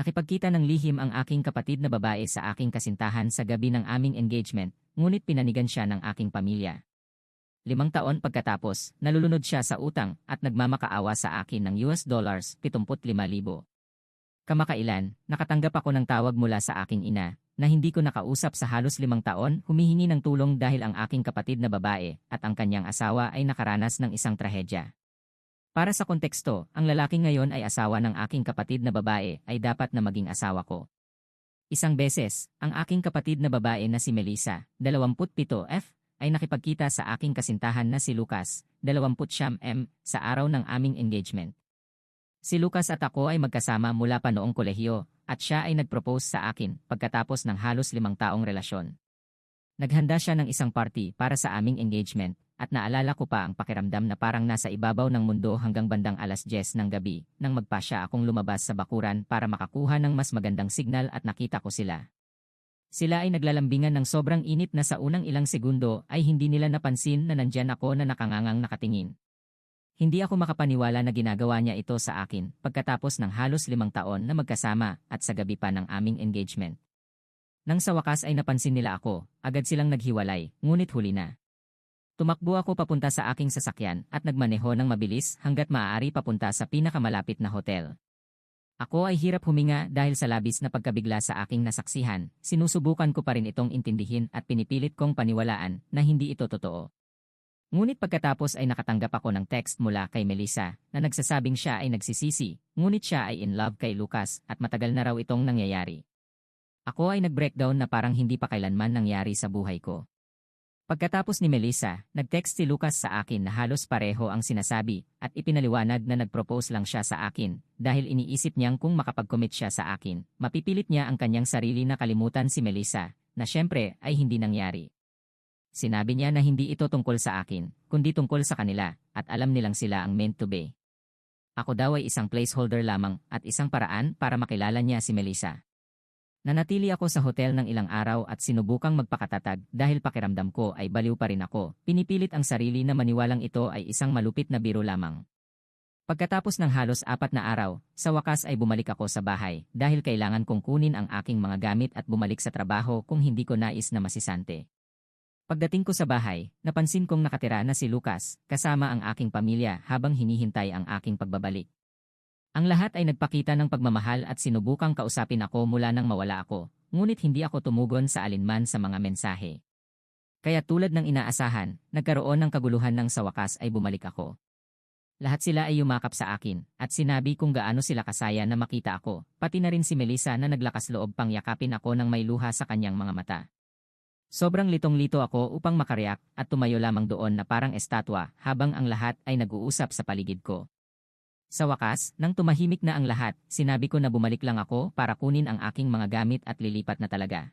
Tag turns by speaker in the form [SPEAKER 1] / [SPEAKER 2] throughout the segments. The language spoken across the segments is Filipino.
[SPEAKER 1] Nakipagkita ng lihim ang aking kapatid na babae sa aking kasintahan sa gabi ng aming engagement, ngunit pinanigan siya ng aking pamilya. Limang taon pagkatapos, nalulunod siya sa utang at nagmamakaawa sa akin ng US dollars 75,000. Kamakailan, nakatanggap ako ng tawag mula sa aking ina, na hindi ko nakausap sa halos limang taon, humihingi ng tulong dahil ang aking kapatid na babae at ang kanyang asawa ay nakaranas ng isang trahedya. Para sa konteksto, ang lalaki ngayon ay asawa ng aking kapatid na babae ay dapat na maging asawa ko. Isang beses, ang aking kapatid na babae na si Melissa, 27F, ay nakipagkita sa aking kasintahan na si Lucas, 29M, sa araw ng aming engagement. Si Lucas at ako ay magkasama mula pa noong kolehiyo, at siya ay nagpropose sa akin pagkatapos ng halos limang taong relasyon. Naghanda siya ng isang party para sa aming engagement, at naalala ko pa ang pakiramdam na parang nasa ibabaw ng mundo hanggang bandang alas 10 ng gabi nang magpasya akong lumabas sa bakuran para makakuha ng mas magandang signal at nakita ko sila. Sila ay naglalambingan ng sobrang init na sa unang ilang segundo ay hindi nila napansin na nandyan ako na nakangangang nakatingin. Hindi ako makapaniwala na ginagawa niya ito sa akin pagkatapos ng halos limang taon na magkasama at sa gabi pa ng aming engagement. Nang sa wakas ay napansin nila ako, agad silang naghiwalay, ngunit huli na. Tumakbo ako papunta sa aking sasakyan at nagmaneho ng mabilis hanggat maaari papunta sa pinakamalapit na hotel. Ako ay hirap huminga dahil sa labis na pagkabigla sa aking nasaksihan, sinusubukan ko pa rin itong intindihin at pinipilit kong paniwalaan na hindi ito totoo. Ngunit pagkatapos ay nakatanggap ako ng text mula kay Melissa na nagsasabing siya ay nagsisisi, ngunit siya ay in love kay Lucas at matagal na raw itong nangyayari. Ako ay nag-breakdown na parang hindi pa kailanman nangyari sa buhay ko. Pagkatapos ni Melissa, nag-text si Lucas sa akin na halos pareho ang sinasabi at ipinaliwanag na nag-propose lang siya sa akin dahil iniisip niyang kung makapag-commit siya sa akin, mapipilit niya ang kanyang sarili na kalimutan si Melissa na syempre ay hindi nangyari. Sinabi niya na hindi ito tungkol sa akin, kundi tungkol sa kanila at alam nilang sila ang meant to be. Ako daw ay isang placeholder lamang at isang paraan para makilala niya si Melissa. Nanatili ako sa hotel ng ilang araw at sinubukang magpakatatag dahil pakiramdam ko ay baliw pa rin ako. Pinipilit ang sarili na maniwalang ito ay isang malupit na biro lamang. Pagkatapos ng halos apat na araw, sa wakas ay bumalik ako sa bahay dahil kailangan kong kunin ang aking mga gamit at bumalik sa trabaho kung hindi ko nais na masisante. Pagdating ko sa bahay, napansin kong nakatira na si Lucas kasama ang aking pamilya habang hinihintay ang aking pagbabalik. Ang lahat ay nagpakita ng pagmamahal at sinubukang kausapin ako mula nang mawala ako, ngunit hindi ako tumugon sa alinman sa mga mensahe. Kaya tulad ng inaasahan, nagkaroon ng kaguluhan nang sa wakas ay bumalik ako. Lahat sila ay yumakap sa akin, at sinabi kung gaano sila kasaya na makita ako, pati na rin si Melissa na naglakas loob pang yakapin ako ng may luha sa kanyang mga mata. Sobrang litong-lito ako upang makariyak at tumayo lamang doon na parang estatwa habang ang lahat ay nag-uusap sa paligid ko. Sa wakas, nang tumahimik na ang lahat, sinabi ko na bumalik lang ako para kunin ang aking mga gamit at lilipat na talaga.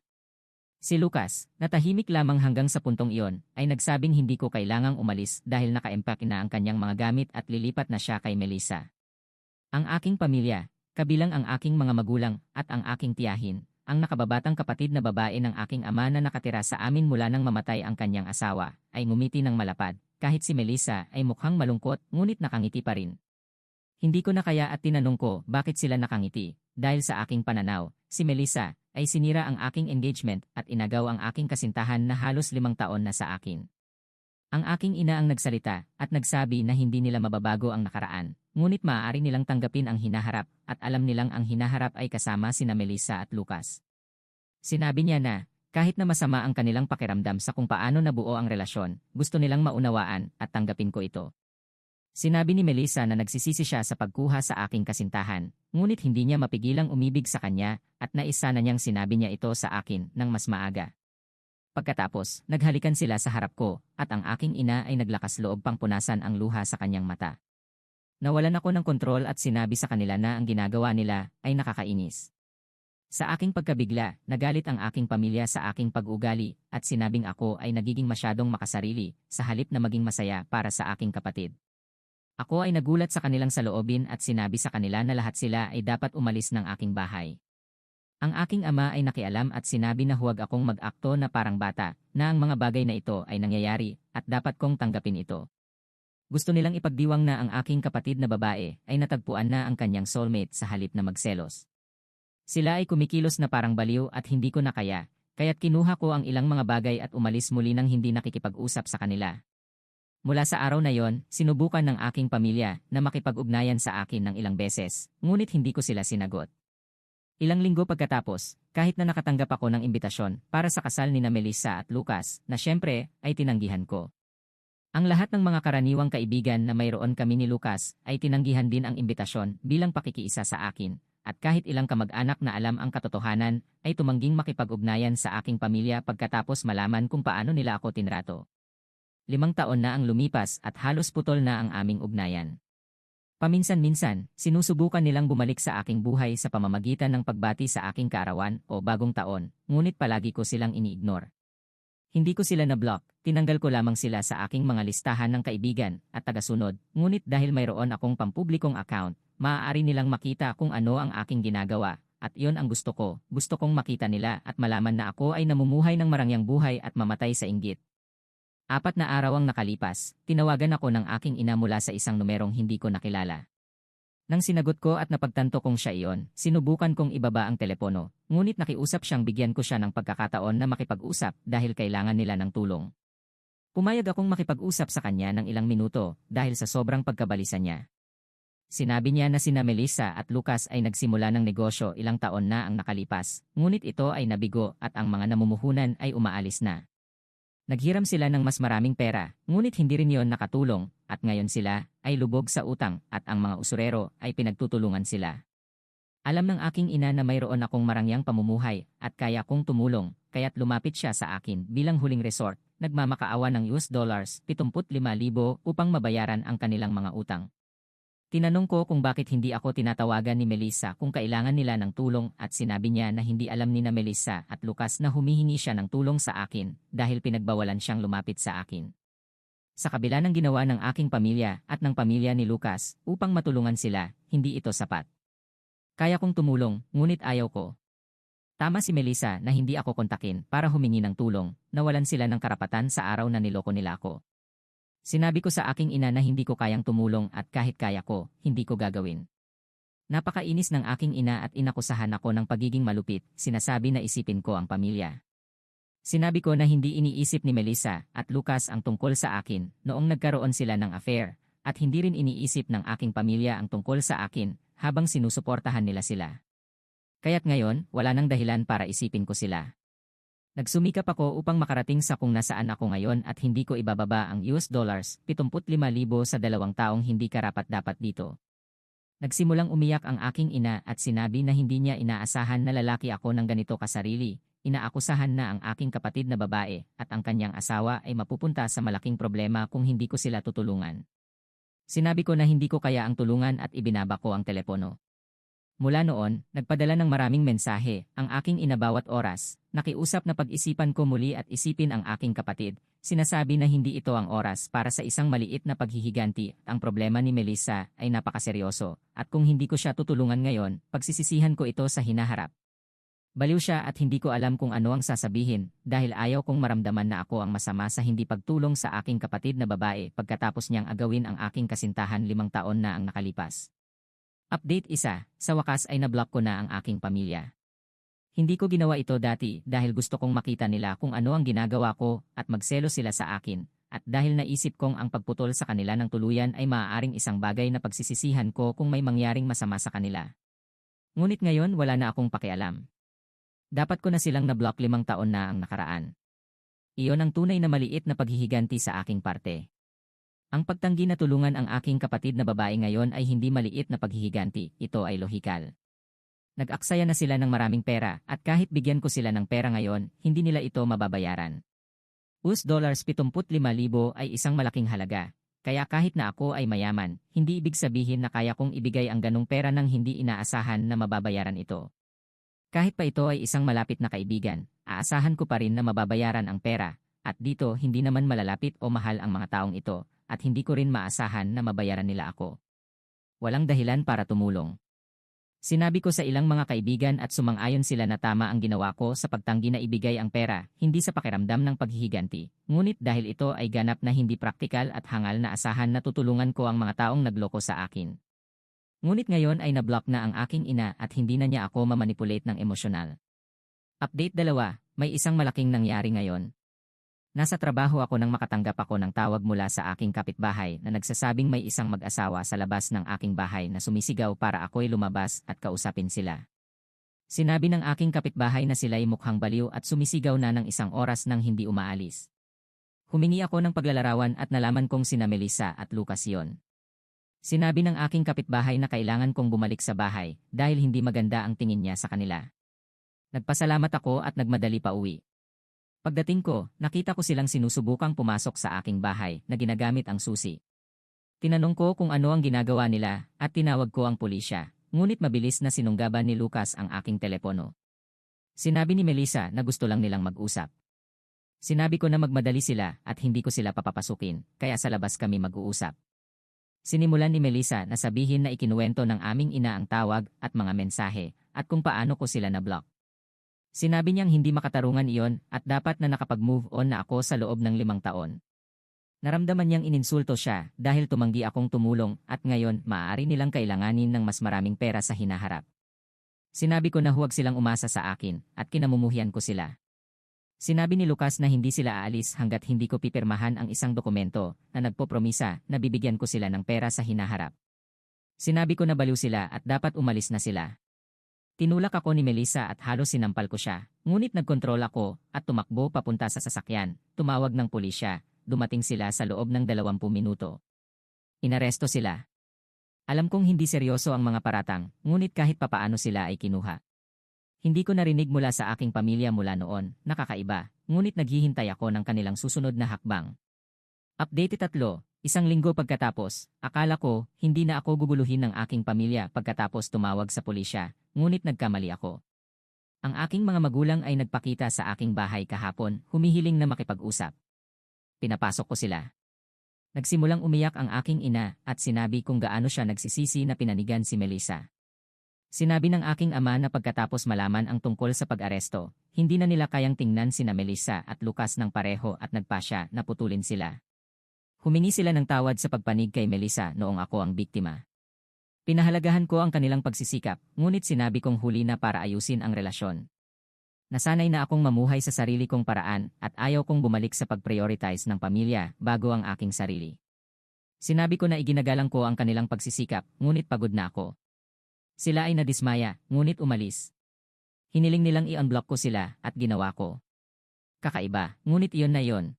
[SPEAKER 1] Si Lucas, natahimik lamang hanggang sa puntong iyon, ay nagsabing hindi ko kailangang umalis dahil naka-empack na ang kanyang mga gamit at lilipat na siya kay Melissa. Ang aking pamilya, kabilang ang aking mga magulang at ang aking tiyahin, ang nakababatang kapatid na babae ng aking ama na nakatira sa amin mula nang mamatay ang kanyang asawa, ay ngumiti ng malapad, kahit si Melissa ay mukhang malungkot ngunit nakangiti pa rin. Hindi ko na kaya at tinanong ko bakit sila nakangiti. Dahil sa aking pananaw, si Melissa ay sinira ang aking engagement at inagaw ang aking kasintahan na halos limang taon na sa akin. Ang aking ina ang nagsalita at nagsabi na hindi nila mababago ang nakaraan, ngunit maaari nilang tanggapin ang hinaharap at alam nilang ang hinaharap ay kasama sina Melissa at Lucas. Sinabi niya na, kahit na masama ang kanilang pakiramdam sa kung paano nabuo ang relasyon, gusto nilang maunawaan at tanggapin ko ito. Sinabi ni Melissa na nagsisisi siya sa pagkuha sa aking kasintahan, ngunit hindi niya mapigilang umibig sa kanya at naisa na niyang sinabi niya ito sa akin ng mas maaga. Pagkatapos, naghalikan sila sa harap ko at ang aking ina ay naglakas loob pang punasan ang luha sa kanyang mata. Nawalan ako ng kontrol at sinabi sa kanila na ang ginagawa nila ay nakakainis. Sa aking pagkabigla, nagalit ang aking pamilya sa aking pag-ugali at sinabing ako ay nagiging masyadong makasarili sa halip na maging masaya para sa aking kapatid. Ako ay nagulat sa kanilang saloobin at sinabi sa kanila na lahat sila ay dapat umalis ng aking bahay. Ang aking ama ay nakialam at sinabi na huwag akong mag-akto na parang bata, na ang mga bagay na ito ay nangyayari at dapat kong tanggapin ito. Gusto nilang ipagdiwang na ang aking kapatid na babae ay natagpuan na ang kanyang soulmate sa halip na magselos. Sila ay kumikilos na parang baliw at hindi ko na kaya, kaya't kinuha ko ang ilang mga bagay at umalis muli nang hindi nakikipag-usap sa kanila. Mula sa araw na yon, sinubukan ng aking pamilya na makipag-ugnayan sa akin ng ilang beses, ngunit hindi ko sila sinagot. Ilang linggo pagkatapos, kahit na nakatanggap ako ng imbitasyon para sa kasal ni na Melissa at Lucas, na syempre ay tinanggihan ko. Ang lahat ng mga karaniwang kaibigan na mayroon kami ni Lucas ay tinanggihan din ang imbitasyon bilang pakikiisa sa akin, at kahit ilang kamag-anak na alam ang katotohanan, ay tumangging makipag-ugnayan sa aking pamilya pagkatapos malaman kung paano nila ako tinrato. Limang taon na ang lumipas at halos putol na ang aming ugnayan. Paminsan-minsan, sinusubukan nilang bumalik sa aking buhay sa pamamagitan ng pagbati sa aking kaarawan o bagong taon, ngunit palagi ko silang ini-ignore. Hindi ko sila na-block, tinanggal ko lamang sila sa aking mga listahan ng kaibigan at tagasunod, ngunit dahil mayroon akong pampublikong account, maaari nilang makita kung ano ang aking ginagawa, at iyon ang gusto ko, gusto kong makita nila at malaman na ako ay namumuhay ng marangyang buhay at mamatay sa inggit. Apat na araw ang nakalipas, tinawagan ako ng aking ina mula sa isang numerong hindi ko nakilala. Nang sinagot ko at napagtanto kong siya iyon, sinubukan kong ibaba ang telepono, ngunit nakiusap siyang bigyan ko siya ng pagkakataon na makipag-usap dahil kailangan nila ng tulong. Pumayag akong makipag-usap sa kanya ng ilang minuto dahil sa sobrang pagkabalisa niya. Sinabi niya na sina Melissa at Lucas ay nagsimula ng negosyo ilang taon na ang nakalipas, ngunit ito ay nabigo at ang mga namumuhunan ay umaalis na. Naghiram sila ng mas maraming pera, ngunit hindi rin yon nakatulong, at ngayon sila ay lubog sa utang at ang mga usurero ay pinagtutulungan sila. Alam ng aking ina na mayroon akong marangyang pamumuhay at kaya kong tumulong, kaya't lumapit siya sa akin bilang huling resort, nagmamakaawa ng US dollars 75,000 upang mabayaran ang kanilang mga utang. Tinanong ko kung bakit hindi ako tinatawagan ni Melissa kung kailangan nila ng tulong at sinabi niya na hindi alam ni na Melissa at Lucas na humihingi siya ng tulong sa akin dahil pinagbawalan siyang lumapit sa akin. Sa kabila ng ginawa ng aking pamilya at ng pamilya ni Lucas upang matulungan sila, hindi ito sapat. Kaya kong tumulong, ngunit ayaw ko. Tama si Melissa na hindi ako kontakin para humingi ng tulong, nawalan sila ng karapatan sa araw na niloko nila ako. Sinabi ko sa aking ina na hindi ko kayang tumulong at kahit kaya ko, hindi ko gagawin. Napakainis ng aking ina at inakusahan ako ng pagiging malupit, sinasabi na isipin ko ang pamilya. Sinabi ko na hindi iniisip ni Melissa at Lucas ang tungkol sa akin noong nagkaroon sila ng affair, at hindi rin iniisip ng aking pamilya ang tungkol sa akin habang sinusuportahan nila sila. Kaya't ngayon, wala nang dahilan para isipin ko sila. Nagsumikap ako upang makarating sa kung nasaan ako ngayon at hindi ko ibababa ang US dollars 75,000 sa dalawang taong hindi karapat-dapat dito. Nagsimulang umiyak ang aking ina at sinabi na hindi niya inaasahan na lalaki ako ng ganito kasarili. Inaakusahan na ang aking kapatid na babae at ang kanyang asawa ay mapupunta sa malaking problema kung hindi ko sila tutulungan. Sinabi ko na hindi ko kaya ang tulungan at ibinaba ko ang telepono. Mula noon, nagpadala ng maraming mensahe, ang aking inabawat oras, nakiusap na pag-isipan ko muli at isipin ang aking kapatid, sinasabi na hindi ito ang oras para sa isang maliit na paghihiganti, ang problema ni Melissa ay napakaseryoso, at kung hindi ko siya tutulungan ngayon, pagsisisihan ko ito sa hinaharap. Baliw siya at hindi ko alam kung ano ang sasabihin, dahil ayaw kong maramdaman na ako ang masama sa hindi pagtulong sa aking kapatid na babae pagkatapos niyang agawin ang aking kasintahan limang taon na ang nakalipas. Update isa, sa wakas ay nablock ko na ang aking pamilya. Hindi ko ginawa ito dati dahil gusto kong makita nila kung ano ang ginagawa ko at magselo sila sa akin, at dahil naisip kong ang pagputol sa kanila ng tuluyan ay maaaring isang bagay na pagsisisihan ko kung may mangyaring masama sa kanila. Ngunit ngayon wala na akong pakialam. Dapat ko na silang na-block limang taon na ang nakaraan. Iyon ang tunay na maliit na paghihiganti sa aking parte. Ang pagtanggi na tulungan ang aking kapatid na babae ngayon ay hindi maliit na paghihiganti, ito ay lohikal. Nag-aksaya na sila ng maraming pera at kahit bigyan ko sila ng pera ngayon, hindi nila ito mababayaran. US dollars 75,000 ay isang malaking halaga, kaya kahit na ako ay mayaman, hindi ibig sabihin na kaya kong ibigay ang ganong pera nang hindi inaasahan na mababayaran ito. Kahit pa ito ay isang malapit na kaibigan, aasahan ko pa rin na mababayaran ang pera, at dito hindi naman malalapit o mahal ang mga taong ito, at hindi ko rin maasahan na mabayaran nila ako. Walang dahilan para tumulong. Sinabi ko sa ilang mga kaibigan at sumang-ayon sila na tama ang ginawa ko sa pagtanggi na ibigay ang pera, hindi sa pakiramdam ng paghihiganti. Ngunit dahil ito ay ganap na hindi praktikal at hangal na asahan na tutulungan ko ang mga taong nagloko sa akin. Ngunit ngayon ay nablock na ang aking ina at hindi na niya ako mamanipulate ng emosyonal. Update 2, may isang malaking nangyari ngayon. Nasa trabaho ako nang makatanggap ako ng tawag mula sa aking kapitbahay na nagsasabing may isang mag-asawa sa labas ng aking bahay na sumisigaw para ako'y lumabas at kausapin sila. Sinabi ng aking kapitbahay na sila'y mukhang baliw at sumisigaw na ng isang oras nang hindi umaalis. Humingi ako ng paglalarawan at nalaman kong sina Melissa at Lucas yon. Sinabi ng aking kapitbahay na kailangan kong bumalik sa bahay dahil hindi maganda ang tingin niya sa kanila. Nagpasalamat ako at nagmadali pa uwi. Pagdating ko, nakita ko silang sinusubukang pumasok sa aking bahay na ginagamit ang susi. Tinanong ko kung ano ang ginagawa nila at tinawag ko ang pulisya, ngunit mabilis na sinunggaban ni Lucas ang aking telepono. Sinabi ni Melissa na gusto lang nilang mag-usap. Sinabi ko na magmadali sila at hindi ko sila papapasukin, kaya sa labas kami mag-uusap. Sinimulan ni Melissa na sabihin na ikinuwento ng aming ina ang tawag at mga mensahe at kung paano ko sila na-block. Sinabi niyang hindi makatarungan iyon at dapat na nakapag-move on na ako sa loob ng limang taon. Naramdaman niyang ininsulto siya dahil tumanggi akong tumulong at ngayon maaari nilang kailanganin ng mas maraming pera sa hinaharap. Sinabi ko na huwag silang umasa sa akin at kinamumuhian ko sila. Sinabi ni Lucas na hindi sila aalis hanggat hindi ko pipirmahan ang isang dokumento na nagpopromisa na bibigyan ko sila ng pera sa hinaharap. Sinabi ko na baliw sila at dapat umalis na sila. Tinulak ako ni Melissa at halos sinampal ko siya, ngunit nagkontrol ako at tumakbo papunta sa sasakyan, tumawag ng pulisya, dumating sila sa loob ng 20 minuto. Inaresto sila. Alam kong hindi seryoso ang mga paratang, ngunit kahit papaano sila ay kinuha. Hindi ko narinig mula sa aking pamilya mula noon, nakakaiba, ngunit naghihintay ako ng kanilang susunod na hakbang. Update tatlo, isang linggo pagkatapos, akala ko, hindi na ako guguluhin ng aking pamilya pagkatapos tumawag sa pulisya, ngunit nagkamali ako. Ang aking mga magulang ay nagpakita sa aking bahay kahapon, humihiling na makipag-usap. Pinapasok ko sila. Nagsimulang umiyak ang aking ina at sinabi kung gaano siya nagsisisi na pinanigan si Melissa. Sinabi ng aking ama na pagkatapos malaman ang tungkol sa pag-aresto, hindi na nila kayang tingnan sina Melissa at Lucas ng pareho at nagpasya na putulin sila. Humingi sila ng tawad sa pagpanig kay Melissa noong ako ang biktima. Pinahalagahan ko ang kanilang pagsisikap, ngunit sinabi kong huli na para ayusin ang relasyon. Nasanay na akong mamuhay sa sarili kong paraan at ayaw kong bumalik sa pag-prioritize ng pamilya bago ang aking sarili. Sinabi ko na iginagalang ko ang kanilang pagsisikap, ngunit pagod na ako. Sila ay nadismaya, ngunit umalis. Hiniling nilang i-unblock ko sila at ginawa ko. Kakaiba, ngunit iyon na iyon,